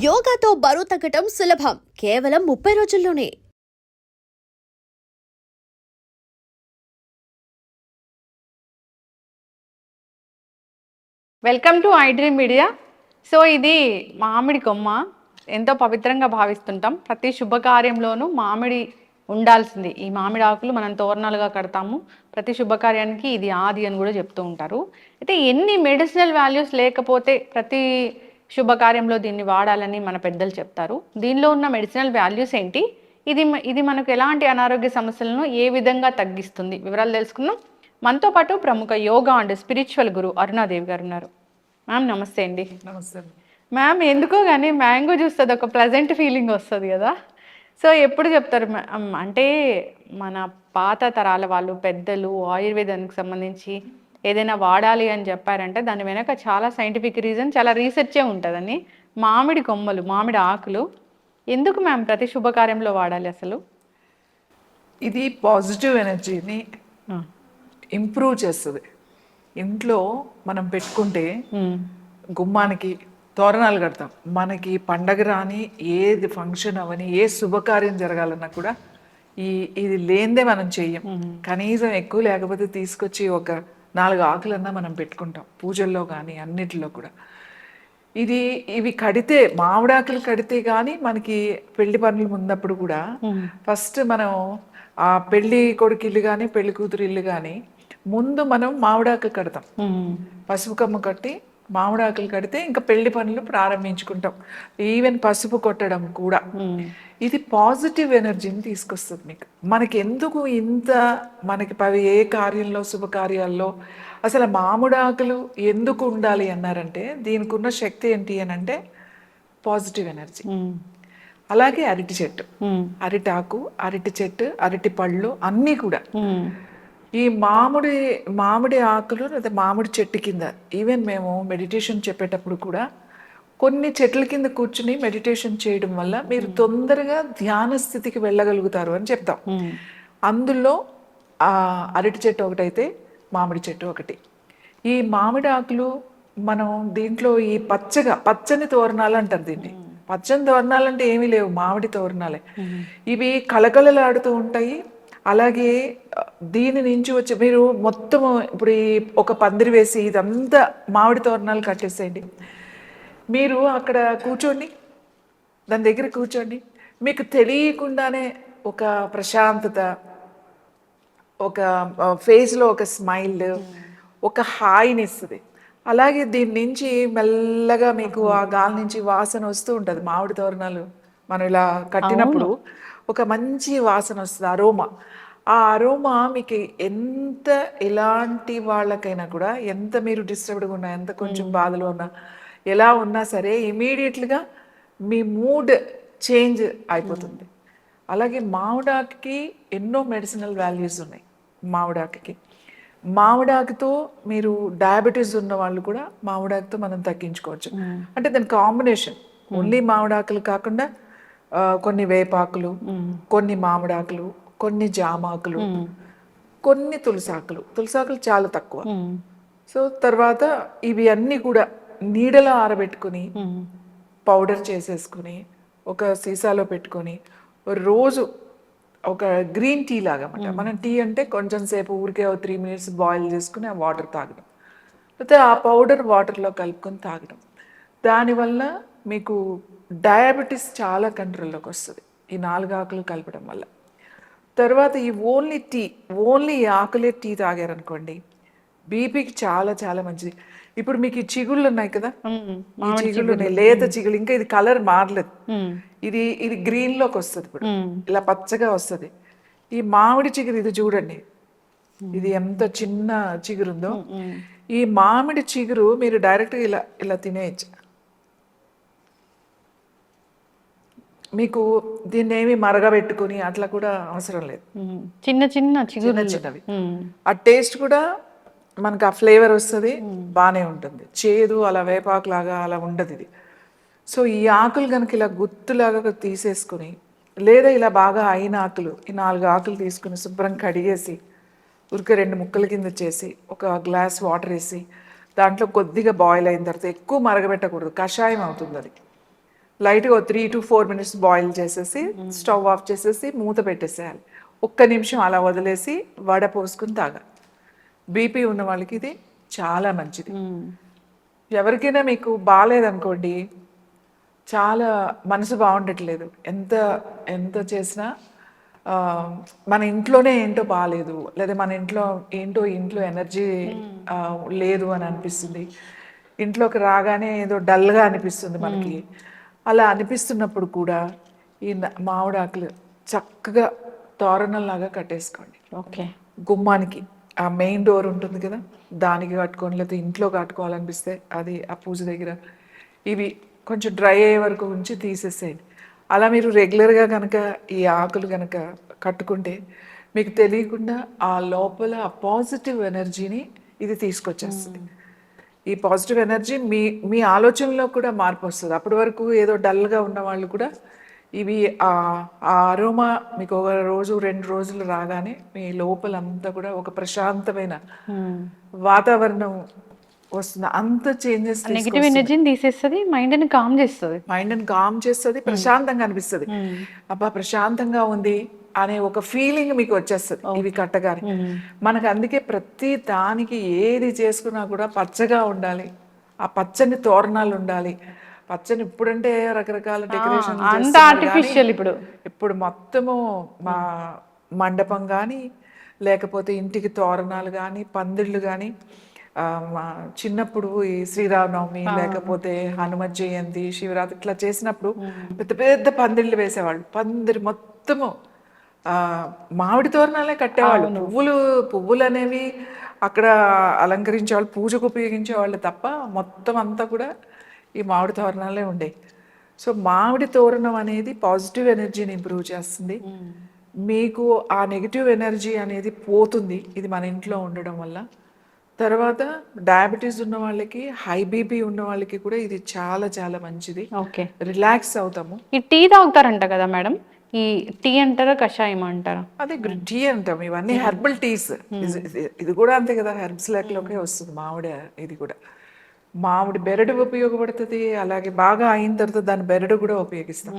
యోగాతో బరువు తగ్గటం సులభం. కేవలం ముప్పై రోజుల్లోనే. Welcome to iDream media. So ఇది మామిడి కొమ్మ. ఎంతో పవిత్రంగా భావిస్తుంటాం. ప్రతి శుభకార్యంలోనూ మామిడి ఉండాల్సింది. ఈ మామిడి ఆకులు మనం తోరణాలుగా కడతాము. ప్రతి శుభకార్యానికి ఇది ఆది అని కూడా చెప్తూ ఉంటారు. అయితే ఎన్ని మెడిసినల్ వాల్యూస్ లేకపోతే ప్రతి శుభకార్యంలో దీన్ని వాడాలని మన పెద్దలు చెప్తారు. దీనిలో ఉన్న మెడిసినల్ వాల్యూస్ ఏంటి? ఇది ఇది మనకు ఎలాంటి అనారోగ్య సమస్యలను ఏ విధంగా తగ్గిస్తుంది? వివరాలు తెలుసుకుందాం. మనతో పాటు ప్రముఖ yoga and spiritual guru Arunadevi garu ఉన్నారు. మ్యామ్ నమస్తే అండి. నమస్తే మ్యామ్ ఎందుకో కానీ మ్యాంగో జ్యూస్ అది ఒక ప్లెజెంట్ ఫీలింగ్ వస్తుంది కదా. సో ఎప్పుడు చెప్తారు మ్యామ్ అంటే మన పాత తరాల వాళ్ళు పెద్దలు ఆయుర్వేదానికి సంబంధించి ఏదైనా వాడాలి అని చెప్పారంటే దాని వెనక చాలా సైంటిఫిక్ రీజన్ చాలా రీసెర్చే ఉంటుందని మామిడి కొమ్మలు మామిడి ఆకులు ఎందుకు మ్యామ్ ప్రతి శుభకార్యంలో వాడాలి అసలు? ఇది పాజిటివ్ ఎనర్జీని ఇంప్రూవ్ చేస్తుంది. ఇంట్లో మనం పెట్టుకుంటే గుమ్మానికి తోరణాలు కడతాం. మనకి పండగ రాని ఏది ఫంక్షన్ అవని ఏ శుభకార్యం జరగాలన్నా కూడా ఈ ఇది లేనిదే మనం చెయ్యం. కనీసం ఎక్కువ లేకపోతే తీసుకొచ్చి ఒక నాలుగు ఆకులన్నా మనం పెట్టుకుంటాం. పూజల్లో కానీ అన్నిటిలో కూడా. ఇది ఇవి కడితే మామిడాకులు కడితే కానీ మనకి పెళ్ళి పనులు ముందప్పుడు కూడా ఫస్ట్ మనం ఆ పెళ్ళి కొడుకు ఇల్లు కానీ పెళ్ళి కూతురు ఇల్లు కానీ ముందు మనం మామిడాకు కడతాం. పసుపు కమ్మ కట్టి మామిడాకులు కడితే ఇంకా పెళ్ళి పనులు ప్రారంభించుకుంటాం. ఈవెన్ పసుపు కొట్టడం కూడా. ఇది పాజిటివ్ ఎనర్జీని తీసుకొస్తుంది మీకు. మనకి ఎందుకు ఇంత మనకి పవి ఏ కార్యంలో శుభకార్యాల్లో అసలు మామిడాకులు ఎందుకు ఉండాలి అన్నారంటే దీనికి ఉన్న శక్తి ఏంటి అని అంటే పాజిటివ్ ఎనర్జీ. అలాగే అరటి చెట్టు. అరిటాకు అరటి చెట్టు అరటి పళ్ళు అన్నీ కూడా. ఈ మామిడి మామిడి ఆకులు లేదా మామిడి చెట్టు కింద ఈవెన్ మేము మెడిటేషన్ చెప్పేటప్పుడు కూడా కొన్ని చెట్ల కింద కూర్చుని మెడిటేషన్ చేయడం వల్ల మీరు తొందరగా ధ్యాన స్థితికి వెళ్ళగలుగుతారు అని చెప్తాం. అందులో ఆ అరటి చెట్టు ఒకటైతే మామిడి చెట్టు ఒకటి. ఈ మామిడి ఆకులు మనం దీంట్లో ఈ పచ్చగా పచ్చని తోరణాలు అంటారు దీన్ని. పచ్చని తోరణాలు అంటే ఏమీ లేవు మామిడి తోరణాలే. ఇవి కలకలలాడుతూ ఉంటాయి అలాగే దీని నుంచి వచ్చి మీరు మొత్తం ఇప్పుడు ఈ ఒక పందిరి వేసి ఇదంతా మామిడి తోరణాలు కట్టేసేయండి మీరు అక్కడ కూర్చోండి. దాని దగ్గర కూర్చోండి. మీకు తెలియకుండానే ఒక ప్రశాంతత ఒక ఫేస్లో ఒక స్మైల్ ఒక హాయిని ఇస్తుంది అలాగే దీని నుంచి మెల్లగా మీకు ఆ గాలి నుంచి వాసన వస్తూ ఉంటుంది. మామిడి తోరణాలు మనం ఇలా కట్టినప్పుడు ఒక మంచి వాసన వస్తుంది అరోమా. ఆ అరోమా మీకు ఎంత ఎలాంటి వాళ్ళకైనా కూడా ఎంత మీరు డిస్టర్బ్డ్గా ఉన్నా ఎంత కొంచెం బాధలో ఉన్నా ఎలా ఉన్నా సరే ఇమీడియట్గా మీ మూడ్ చేంజ్ అయిపోతుంది. అలాగే మామిడాకుకి ఎన్నో మెడిసినల్ వాల్యూస్ ఉన్నాయి మామిడాకుకి. మామిడాకుతో మీరు డయాబెటీస్ ఉన్న వాళ్ళు కూడా మామిడాకుతో మనం తగ్గించుకోవచ్చు. అంటే దాని కాంబినేషన్ ఓన్లీ మామిడాకులు కాకుండా కొన్ని వేపాకులు కొన్ని మామిడాకులు కొన్ని జామాకులు కొన్ని తులసాకులు. తులసాకులు చాలా తక్కువ. సో తర్వాత ఇవి అన్నీ కూడా నీడలో ఆరబెట్టుకుని పౌడర్ చేసేసుకుని ఒక సీసాలో పెట్టుకొని రోజు ఒక గ్రీన్ టీ లాగా అన్నమాట మనం టీ అంటే కొంచెం సేపు ఊరికే త్రీ మినిట్స్ బాయిల్ చేసుకుని ఆ వాటర్ తాగడం. లేకపోతే ఆ పౌడర్ వాటర్లో కలుపుకొని తాగడం. దానివల్ల మీకు డయాబెటీస్ చాలా కంట్రోల్లోకి వస్తుంది. ఈ నాలుగు ఆకులు కలపడం వల్ల. తర్వాత ఈ ఓన్లీ టీ ఓన్లీ ఈ ఆకులే టీ తాగారనుకోండి బీపీకి చాలా చాలా మంచిది. ఇప్పుడు మీకు ఈ చిగుళ్ళు ఉన్నాయి కదా? ఈ చిగుళ్ళు ఉన్నాయి. లేత చిగుళ్ళు. ఇంకా ఇది కలర్ మారలేదు. ఇది ఇది గ్రీన్లోకి వస్తుంది ఇప్పుడు. ఇలా పచ్చగా వస్తుంది. ఈ మామిడి చిగురు ఇది చూడండి. ఇది ఎంత చిన్న చిగురుందో. ఈ మామిడి చిగురు మీరు డైరెక్ట్గా ఇలా ఇలా తినేయచ్చు. మీకు దీన్ని ఏమి మరగబెట్టుకుని అట్లా కూడా అవసరం లేదు. చిన్న చిన్న చిన్న చిన్నవి. ఆ టేస్ట్ కూడా మనకు ఆ ఫ్లేవర్ వస్తుంది బాగానే ఉంటుంది. చేదు అలా వేపాకు లాగా అలా ఉండదు ఇది. సో ఈ ఆకులు కనుక ఇలా గుత్తులాగా తీసేసుకుని లేదా ఇలా బాగా అయిన ఆకులు ఈ నాలుగు ఆకులు తీసుకుని శుభ్రం కడిగేసి ఉరికే రెండు ముక్కల కింద చేసి ఒక గ్లాస్ వాటర్ వేసి దాంట్లో కొద్దిగా బాయిల్ అయిన తర్వాత ఎక్కువ మరగబెట్టకూడదు కషాయం అవుతుంది అది. లైట్గా three to four minutes boil చేసేసి స్టవ్ ఆఫ్ చేసేసి మూత పెట్టేసేయాలి. ఒక్క నిమిషం అలా వదిలేసి వడ పోసుకుని తాగాలి. బీపీ ఉన్న వాళ్ళకి ఇది చాలా మంచిది. ఎవరికైనా మీకు బాగాలేదనుకోండి చాలా మనసు బాగుండట్లేదు. ఎంత ఎంత చేసినా మన ఇంట్లోనే ఏంటో బాగాలేదు. లేదా మన ఇంట్లో ఏంటో ఇంట్లో ఎనర్జీ లేదు అని అనిపిస్తుంది. ఇంట్లోకి రాగానే ఏదో డల్గా అనిపిస్తుంది మనకి. అలా అనిపిస్తున్నప్పుడు కూడా ఈ మామిడాకులు చక్కగా తోరణంలాగా కట్టేసుకోండి. ఓకే. గుమ్మానికి ఆ మెయిన్ డోర్ ఉంటుంది కదా దానికి కట్టుకొని లేకపోతే ఇంట్లో కట్టుకోవాలనిపిస్తే అది ఆ పూజ దగ్గర ఇవి కొంచెం డ్రై అయ్యే వరకు ఉంచి తీసేసేయండి. అలా మీరు రెగ్యులర్గా కనుక ఈ ఆకులు కనుక కట్టుకుంటే మీకు తెలియకుండా ఆ లోపల ఆ పాజిటివ్ ఎనర్జీని ఇది తీసుకొచ్చేస్తుంది. ఈ పాజిటివ్ ఎనర్జీ మీ మీ ఆలోచనలో కూడా మార్పు వస్తుంది. అప్పటి వరకు ఏదో డల్గా ఉన్న వాళ్ళు కూడా ఇవి ఆ ఆ అరోమా మీకు ఒక రోజు రెండు రోజులు రాగానే మీ లోపలంతా కూడా ఒక ప్రశాంతమైన వాతావరణం వస్తుంది. అంత చేంజెస్ నెగిటివ్ ఎనర్జీని తీసేస్తుంది మైండ్ని కామ్ చేస్తుంది. మైండ్ని కామ్ చేస్తుంది ప్రశాంతంగా అనిపిస్తుంది. అబ్బా ప్రశాంతంగా ఉంది. అనే ఒక ఫీలింగ్ మీకు వచ్చేస్తుంది. ఇవి కట్టగానే. మనకు అందుకే ప్రతి దానికి ఏది చేసుకున్నా కూడా పచ్చగా ఉండాలి. ఆ పచ్చని తోరణాలు ఉండాలి. పచ్చని ఇప్పుడంటే రకరకాల డెకరేషన్ అంత ఆర్టిఫిషియల్ ఇప్పుడు. ఇప్పుడు మొత్తము మా మండపం కానీ లేకపోతే ఇంటికి తోరణాలు కానీ పందిళ్ళు కానీ చిన్నప్పుడు ఈ శ్రీరామనవమి లేకపోతే హనుమత్ జయంతి శివరాత్రి ఇట్లా చేసినప్పుడు పెద్ద పెద్ద పందిళ్ళు వేసేవాళ్ళు. పందిరి మొత్తము మామిడి తోరణాలే కట్టేవాళ్ళు. పువ్వులు పువ్వులు అనేవి అక్కడ అలంకరించేవాళ్ళు పూజకు ఉపయోగించేవాళ్ళు తప్ప మొత్తం అంతా కూడా ఈ మామిడి తోరణాలే ఉండేవి సో మామిడి తోరణం అనేది పాజిటివ్ ఎనర్జీని ఇంప్రూవ్ చేస్తుంది. మీకు ఆ నెగిటివ్ ఎనర్జీ అనేది పోతుంది ఇది మన ఇంట్లో ఉండడం వల్ల. తర్వాత డయాబెటీస్ ఉన్న వాళ్ళకి హై బీపీ ఉన్న వాళ్ళకి కూడా ఇది చాలా చాలా మంచిది. ఓకే. రిలాక్స్ అవుతాము. ఈ టీ తాగుతారంట కదా మేడం? ఈ టీ అంటారా కషాయం అంటారా? అదే టీ అంటాం ఇవన్నీ హెర్బల్ టీస్. ఇది కూడా అంతే కదా హెర్బ్స్ లెక్కలోకే వస్తుంది మామిడి ఇది కూడా. మామిడి బెరడు ఉపయోగపడుతుంది అలాగే బాగా అయిన తర్వాత దాని బెరడు కూడా ఉపయోగిస్తాం.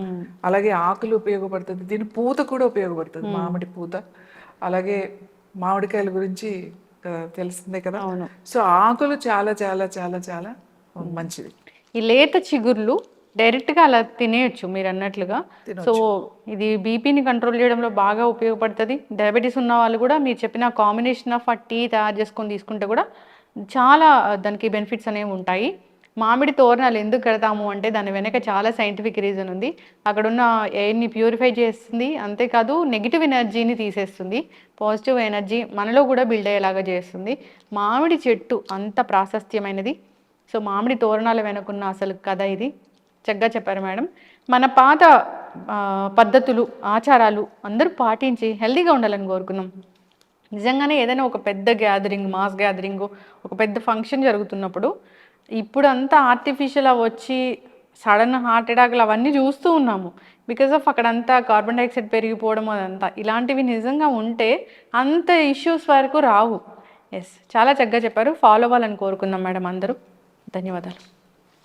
అలాగే ఆకులు ఉపయోగపడుతుంది దీని పూత కూడా ఉపయోగపడుతుంది మామిడి పూత. అలాగే మామిడికాయల గురించి తెలిసిందే కదా. సో ఆకులు చాలా చాలా చాలా చాలా మంచిది ఈ లేత చిగుర్లు డైరెక్ట్గా అలా తినేయొచ్చు మీరు అన్నట్లుగా సో ఇది బీపీని కంట్రోల్ చేయడంలో బాగా ఉపయోగపడుతుంది. డయాబెటీస్ ఉన్న వాళ్ళు కూడా మీరు చెప్పిన కాంబినేషన్ ఆఫ్ ఆ టీ తయారు చేసుకొని తీసుకుంటే కూడా చాలా దానికి బెనిఫిట్స్ అనేవి ఉంటాయి. మామిడి తోరణాలు ఎందుకు కడతాము అంటే దాని వెనక చాలా సైంటిఫిక్ రీజన్ ఉంది. అక్కడ ఉన్న ఎయిర్ని ప్యూరిఫై చేస్తుంది. అంతేకాదు నెగిటివ్ ఎనర్జీని తీసేస్తుంది. పాజిటివ్ ఎనర్జీ మనలో కూడా బిల్డ్ అయ్యేలాగా చేస్తుంది. మామిడి చెట్టు అంత ప్రాశస్త్యమైనది. సో మామిడి తోరణాల వెనుకున్న అసలు కథ ఇది. చక్కగా చెప్పారు మేడం. మన పాత పద్ధతులు ఆచారాలు అందరూ పాటించి హెల్దీగా ఉండాలని కోరుకున్నాం నిజంగానే ఏదైనా ఒక పెద్ద గ్యాదరింగ్ మాస్ గ్యాదరింగ్ ఒక పెద్ద ఫంక్షన్ జరుగుతున్నప్పుడు ఇప్పుడు అంతా ఆర్టిఫిషియల్ వచ్చి సడన్ హార్ట్ అటాక్లు అవన్నీ చూస్తూ ఉన్నాము. బికాస్ ఆఫ్ అక్కడంతా కార్బన్ డైఆక్సైడ్ పెరిగిపోవడం అదంతా. ఇలాంటివి నిజంగా ఉంటే అంత ఇష్యూస్ వరకు రావు. ఎస్ చాలా చక్కగా చెప్పారు. ఫాలో అవ్వాలని కోరుకుందాం మేడం అందరూ. ధన్యవాదాలు.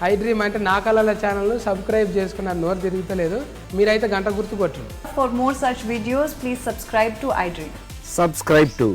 IDream అంటే నా కళల ఛానల్ను సబ్స్క్రైబ్ చేసుకున్న నోరు తిరుగుతలేదు. మీరైతే గంట గుర్తుపట్టు for more such videos please subscribe to iDream subscribe to